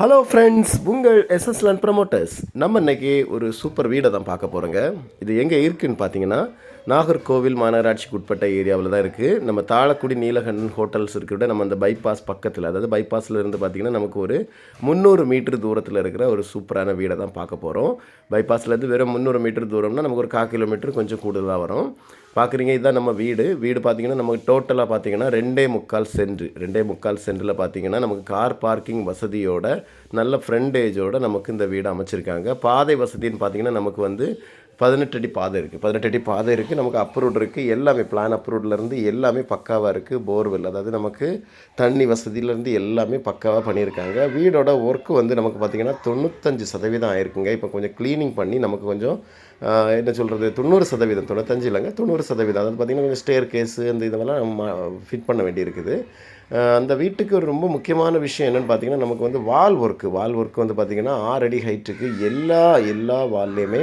Hello friends உங்கள் SS land promoters நம்ம இன்றைக்கி ஒரு சூப்பர் வீடை தான் பார்க்க போகிறோங்க இது எங்கே இருக்குன்னு பார்த்தீங்கன்னா நாகர்கோவில் மாநகராட்சிக்கு உட்பட்ட ஏரியாவில் தான் இருக்குது நம்ம தாளக்குடி நீலகண்டன் ஹோட்டல்ஸ் இருக்கிற நம்ம அந்த பைபாஸ் பக்கத்தில் அதாவது பைபாஸில் இருந்து பார்த்தீங்கன்னா நமக்கு ஒரு முந்நூறு மீட்டர் தூரத்தில் இருக்கிற ஒரு சூப்பரான வீடை தான் பார்க்க போகிறோம் பைபாஸ்லேருந்து வெறும் முந்நூறு மீட்டர் தூரம்னா நமக்கு ஒரு கா கிலோமீட்டர் கொஞ்சம் கூடுதலாக வரும். பார்க்குறீங்க இதுதான் நம்ம வீடு. வீடு பார்த்தீங்கன்னா நமக்கு டோட்டலாக பார்த்தீங்கன்னா ரெண்டே முக்கால் சென்ட் ரெண்டே முக்கால் சென்டில் பார்த்தீங்கன்னா நமக்கு கார் பார்க்கிங் வசதியோட நல்ல ஃப்ரண்டேஜோட நமக்கு இந்த வீடு அமைச்சிருக்காங்க. பாதை வசதின்னு பார்த்தீங்கன்னா நமக்கு வந்து பதினெட்டு அடி பாதை இருக்குது பதினெட்டு அடி பாதை இருக்குது நமக்கு அப்ரூவ்ட் இருக்குது எல்லாமே பிளான் அப்ரூவ்ட்லேருந்து எல்லாமே பக்காவாக இருக்குது போர்வெல் அதாவது நமக்கு தண்ணி வசதியிலேருந்து எல்லாமே பக்காவாக பண்ணியிருக்காங்க. வீடோட ஒர்க்கு வந்து நமக்கு பார்த்திங்கன்னா தொண்ணூத்தஞ்சு சதவீதம் ஆயிருக்குங்க. இப்போ கொஞ்சம் க்ளீனிங் பண்ணி நமக்கு கொஞ்சம் என்ன சொல்கிறது தொண்ணூறு சதவீதம். தொண்ணூத்தஞ்சு இல்லைங்க. தொண்ணூறு சதவீதம். அதாவது பார்த்திங்கன்னா கொஞ்சம் ஸ்டேர் கேஸு அந்த இதெல்லாம் ஃபிட் பண்ண வேண்டியிருக்குது. அந்த வீட்டுக்கு ஒரு ரொம்ப முக்கியமான விஷயம் என்னென்னு பார்த்தீங்கன்னா நமக்கு வந்து வால் ஒர்க்கு வால் ஒர்க்கு வந்து பார்த்திங்கன்னா ஆறு அடி ஹைட்டுக்கு எல்லா எல்லா வால்லையுமே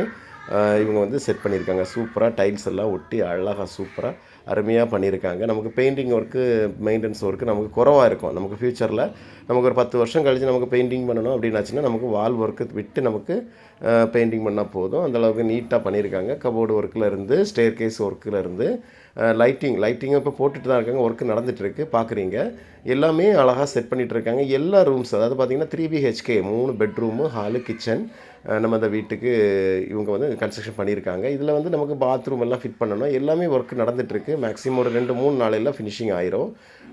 இவங்க வந்து செட் பண்ணியிருக்காங்க. சூப்பராக டைல்ஸ் எல்லாம் ஒட்டி அழகாக சூப்பராக அருமையாக பண்ணியிருக்காங்க. நமக்கு பெயிண்டிங் ஒர்க்கு மெயின்டெனன்ஸ் ஒர்க்கு நமக்கு குறவாக இருக்கும். நமக்கு ஃப்யூச்சரில் நமக்கு ஒரு பத்து வருஷம் கழிச்சு நமக்கு பெயிண்டிங் பண்ணணும் அப்படின்னாச்சுன்னா நமக்கு வால் ஒர்க்கு விட்டு நமக்கு பெயிண்டிங் பண்ணால் போதும். அந்தளவுக்கு நீட்டாக பண்ணியிருக்காங்க. கபோர்டு ஒர்க்கில் இருந்து ஸ்டேர் கேஸ் ஒர்க்கில் இருந்து லைட்டிங் லைட்டிங்கும் இப்போ போட்டுட்டு தான் இருக்காங்க. ஒர்க்கு நடந்துகிட்ருக்கு பார்க்குறீங்க எல்லாமே அழகாக செட் பண்ணிகிட்டு இருக்காங்க. எல்லா ரூம்ஸ் அதாவது பார்த்தீங்கன்னா த்ரீ பிஹெச்கே மூணு பெட்ரூமு ஹாலு கிச்சன் நம்ம அந்த வீட்டுக்கு இவங்க வந்து கன்ஸ்ட்ரக்ஷன் பண்ணியிருக்காங்க. இதில் வந்து நமக்கு பாத்ரூம் எல்லாம் ஃபிட் பண்ணணும். எல்லாமே ஒர்க் நடந்துகிட்ருக்கு மேக்ஸிமம் ஒரு ரெண்டு மூணு நாளையில் ஃபினிஷிங் ஆயிரும்.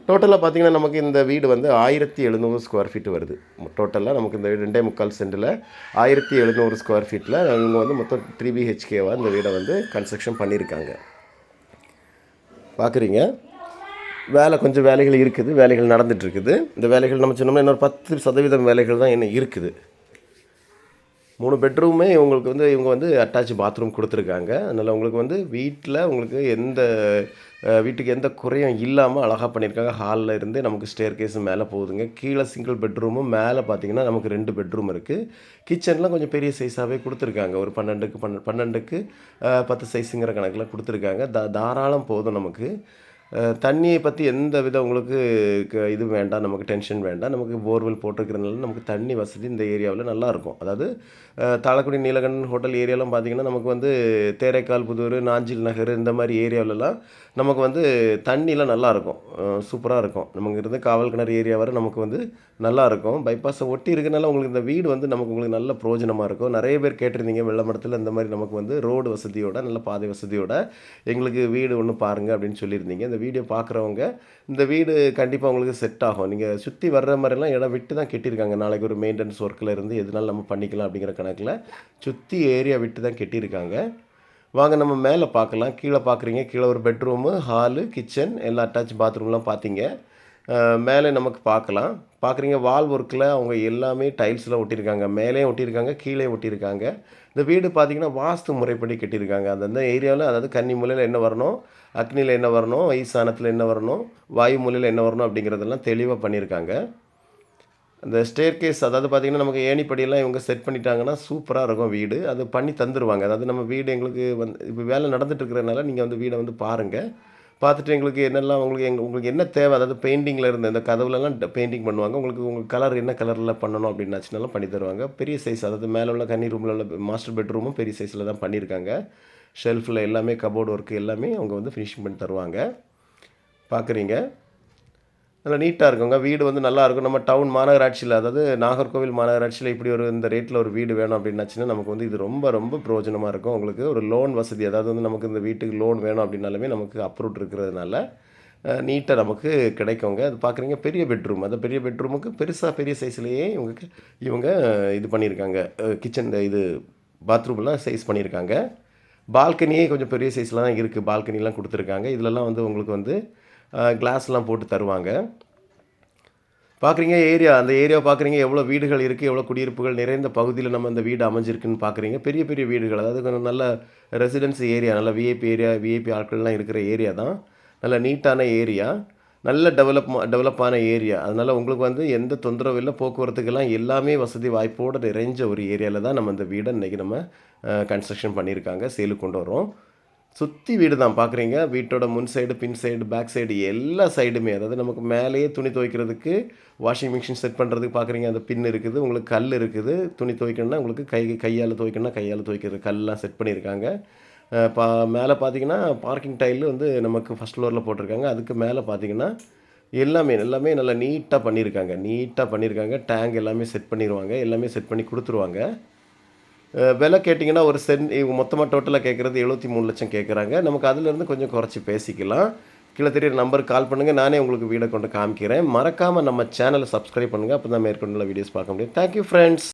டோட்டலாக பார்த்தீங்கன்னா நமக்கு இந்த வீடு வந்து ஆயிரத்தி எழுநூறு ஸ்கொயர் ஃபீட் வருது. டோட்டலாக நமக்கு இந்த வீடு ரெண்டே முக்கால் சென்டில் ஆயிரத்தி எழுநூறு ஸ்கொயர் ஃபீட்டில் இவங்க வந்து மொத்தம் த்ரீ பிஹெச்கேவாக இந்த வீடை வந்து கன்ஸ்ட்ரக்ஷன் பண்ணியிருக்காங்க. பார்க்குறீங்க வேலை கொஞ்சம் வேலைகள் இருக்குது. வேலைகள் நடந்துகிட்ருக்குது இந்த வேலைகள் நம்ம சொன்னோம்னா இன்னொரு பத்து சதவீதம் வேலைகள் தான் என்ன இருக்குது. மூணு பெட்ரூமே இவங்களுக்கு வந்து இவங்க வந்து அட்டாச் பாத்ரூம் கொடுத்துருக்காங்க. அதனால் உங்களுக்கு வந்து வீட்டில் உங்களுக்கு எந்த வீட்டுக்கு எந்த குறையும் இல்லாமல் அழகாக பண்ணியிருக்காங்க. ஹாலில் இருந்து நமக்கு ஸ்டேர் கேஸும் மேலே போகுதுங்க. கீழே சிங்கிள் பெட்ரூமும் மேலே பார்த்தீங்கன்னா நமக்கு ரெண்டு பெட்ரூம் இருக்குது கிச்சன்லாம் கொஞ்சம் பெரிய சைஸாகவே கொடுத்துருக்காங்க. ஒரு பன்னெண்டுக்கு பன்னெண்டு பன்னெண்டுக்கு பத்து சைஸுங்கிற கணக்கில் கொடுத்துருக்காங்க. தா தாராளம் போதும் நமக்கு. தண்ணியை பற்றி எந்த வித உங்களுக்கு க- இது வேண்டாம் நமக்கு டென்ஷன் வேண்டாம். நமக்கு போர்வெல் போட்டிருக்கிறதுனால நமக்கு தண்ணி வசதி இந்த ஏரியாவில் நல்லாயிருக்கும் அதாவது தாளக்குடி நீலகண்டன் ஹோட்டல் ஏரியாலாம் பார்த்தீங்கன்னா நமக்கு வந்து தேரைக்கால் புதூர் நாஞ்சில் நகர் இந்த மாதிரி ஏரியாவிலலாம் நமக்கு வந்து தண்ணிலாம் நல்லா இருக்கும். சூப்பராக இருக்கும். நமக்கு இருந்து காவல் கிணறு ஏரியா வரை நமக்கு வந்து நல்லாயிருக்கும் பைபாஸை ஒட்டி இருக்கனால உங்களுக்கு இந்த வீடு வந்து நமக்கு உங்களுக்கு நல்ல பிரயோஜனமாக இருக்கும். நிறைய பேர் கேட்டிருந்தீங்க வெள்ளமடத்தில் இந்த மாதிரி நமக்கு வந்து ரோடு வசதியோட நல்ல பாதை வசதியோட எங்களுக்கு வீடு ஒன்று பாருங்கள் அப்படின்னு சொல்லியிருந்தீங்க. இந்த வீடியோ பார்க்குறவங்க இந்த வீடு கண்டிப்பாக உங்களுக்கு செட் ஆகும். நீங்கள் சுற்றி வர்ற மாதிரிலாம் இடம் விட்டு தான் கட்டியிருக்காங்க. நாளைக்கு ஒரு மெயின்டெனன்ஸ் ஒர்க்கில் இருந்து எதுனாலும் நம்ம பண்ணிக்கலாம் அப்படிங்கிற கணக்கில் சுற்றி ஏரியா விட்டு தான் கட்டியிருக்காங்க. வாங்க நம்ம மேலே பார்க்கலாம் கீழே பார்க்குறீங்க கீழே ஒரு பெட்ரூமு ஹாலு கிச்சன் எல்லா அட்டாச் பாத்ரூம்லாம் பார்த்தீங்க மேலே நமக்கு பார்க்கலாம். பார்க்குறீங்க வால் ஒர்க்கில் அவங்க எல்லாமே டைல்ஸில் ஒட்டியிருக்காங்க. மேலேயும் ஒட்டியிருக்காங்க கீழே ஒட்டியிருக்காங்க. இந்த வீடு பார்த்தீங்கன்னா வாஸ்து முறைப்படி கட்டியிருக்காங்க. அந்தந்த ஏரியாவில் அதாவது கன்னி மூலையில் என்ன வரணும் அக்னியில் என்ன வரணும் ஈசானத்தில் என்ன வரணும் வாயு மூலையில் என்ன வரணும் அப்படிங்கிறதெல்லாம் தெளிவாக பண்ணியிருக்காங்க. அந்த ஸ்டேர் கேஸ் அதாவது பார்த்திங்கன்னா நமக்கு ஏணிப்படியெல்லாம் இவங்க செட் பண்ணிட்டாங்கன்னா சூப்பராக இருக்கும் வீடு. அது பண்ணி தந்துடுவாங்க அதாவது நம்ம வீடு எங்களுக்கு வந்து இப்போ வேலை நடந்துட்டு இருக்கிறதுனால நீங்கள் வந்து வீடை வந்து பாருங்கள் பார்த்துட்டு எங்களுக்கு என்னெல்லாம் உங்களுக்கு எங்கள் உங்களுக்கு என்ன தேவை? அதாவது பெயிண்டிங்கில் இருந்த இந்த கதவுலலாம் பெயிண்டிங் பண்ணுவாங்க. உங்களுக்கு உங்களுக்கு கலர் என்ன கலரில் பண்ணணும் அப்படின்னாச்சுனாலும் பண்ணி தருவாங்க. பெரிய சைஸ் அதாவது மேலே உள்ள கன்னி ரூமில் உள்ள மாஸ்டர் பெட்ரூமும் பெரிய சைஸில் தான் பண்ணியிருக்காங்க. ஷெல்ஃபில் எல்லாமே கபோர்டு ஒர்க்கு எல்லாமே அவங்க வந்து ஃபினிஷிங் பண்ணி தருவாங்க. பார்க்குறீங்க நல்லா நீட்டாக இருக்குங்க. வீடு வந்து நல்லாயிருக்கும் நம்ம டவுன் மாநகராட்சியில் அதாவது நாகர்கோவில் மாநகராட்சியில் இப்படி ஒரு இந்த ரேட்டில் ஒரு வீடு வேணும் அப்படின்னாச்சுன்னா நமக்கு வந்து இது ரொம்ப ரொம்ப பிரயோஜனமாக இருக்கும். உங்களுக்கு ஒரு லோன் வசதி அதாவது வந்து நமக்கு இந்த வீட்டுக்கு லோன் வேணும் அப்படின்னாலுமே நமக்கு அப்ரூவ்ட் இருக்கிறதுனால நீட்டாக நமக்கு கிடைக்குங்க. அது பார்க்குறீங்க பெரிய பெட்ரூம் அந்த பெரிய பெட்ரூமுக்கு பெருசாக பெரிய சைஸ்லேயே இவங்களுக்கு இவங்க இது பண்ணியிருக்காங்க. கிச்சன் இது பாத்ரூம்லாம் சைஸ் பண்ணியிருக்காங்க. பால்கனியே கொஞ்சம் பெரிய சைஸில் தான் இருக்குது பால்கனிலாம் கொடுத்துருக்காங்க. இதிலலாம் வந்து உங்களுக்கு வந்து கிளாஸ்லாம் போட்டு தருவாங்க. பார்க்குறீங்க ஏரியா அந்த ஏரியா பார்க்குறீங்க எவ்வளோ வீடுகள் இருக்குது எவ்வளோ குடியிருப்புகள் நிறைந்த பகுதியில் நம்ம இந்த வீடு அமைஞ்சிருக்குன்னு பார்க்குறீங்க. பெரிய பெரிய வீடுகள் அதாவது கொஞ்சம் நல்ல ரெசிடென்சி ஏரியா நல்ல விஐபி ஏரியா விஐபி ஆட்கள்லாம் இருக்கிற ஏரியா தான். நல்ல நீட்டான ஏரியா நல்ல டெவலப் டெவலப்பான ஏரியா. அதனால் உங்களுக்கு வந்து எந்த தொந்தரவும் இல்லை போக்குவரத்துக்கெல்லாம் எல்லாமே வசதி வாய்ப்போடு நிறைஞ்ச ஒரு ஏரியாவில் தான் நம்ம இந்த வீடை இன்றைக்கி நம்ம கன்ஸ்ட்ரக்ஷன் பண்ணியிருக்காங்க சேலுக்கு கொண்டு வரோம் சுற்றி வீடு தான் பார்க்குறீங்க வீட்டோட முன் சைடு பின் சைடு பேக் சைடு எல்லா சைடுமே அதாவது நமக்கு மேலேயே துணி துவைக்கிறதுக்கு வாஷிங் மிஷின் செட் பண்ணுறதுக்கு பார்க்குறீங்க அந்த பின் இருக்குது. உங்களுக்கு கல் இருக்குது. துணி துவைக்கணும்னா உங்களுக்கு கை கையால் துவைக்கணும்னா கையால் துவைக்கிற கல்லாம் செட் பண்ணியிருக்காங்க. பா மேலே பார்த்தீங்கன்னா பார்க்கிங் டைல் வந்து நமக்கு ஃபஸ்ட் ஃப்ளோரில் போட்டிருக்காங்க. அதுக்கு மேலே பார்த்தீங்கன்னா எல்லாமே எல்லாமே நல்லா நீட்டாக பண்ணியிருக்காங்க. நீட்டாக பண்ணியிருக்காங்க. டேங்க் எல்லாமே செட் பண்ணிடுவாங்க எல்லாமே செட் பண்ணி கொடுத்துருவாங்க. விலை கேட்டிங்கன்னா ஒரு சென் இவங்க மொத்தமாக டோட்டலாக கேட்குறது எழுபத்தி மூணு லட்சம் கேட்குறாங்க நமக்கு அதிலேருந்து கொஞ்சம் குறைச்சி பேசிக்கலாம். கீழே தெரியுற நம்பருக்கு கால் பண்ணுங்கள் நானே உங்களுக்கு வீடை கொண்டு காமிக்கிறேன். மறக்காமல் நம்ம சேனலை சப்ஸ்கிரைப் பண்ணுங்கள் அப்போ தான் மேற்கொண்டுள்ள வீடியோஸ் பார்க்க முடியும். Thank you friends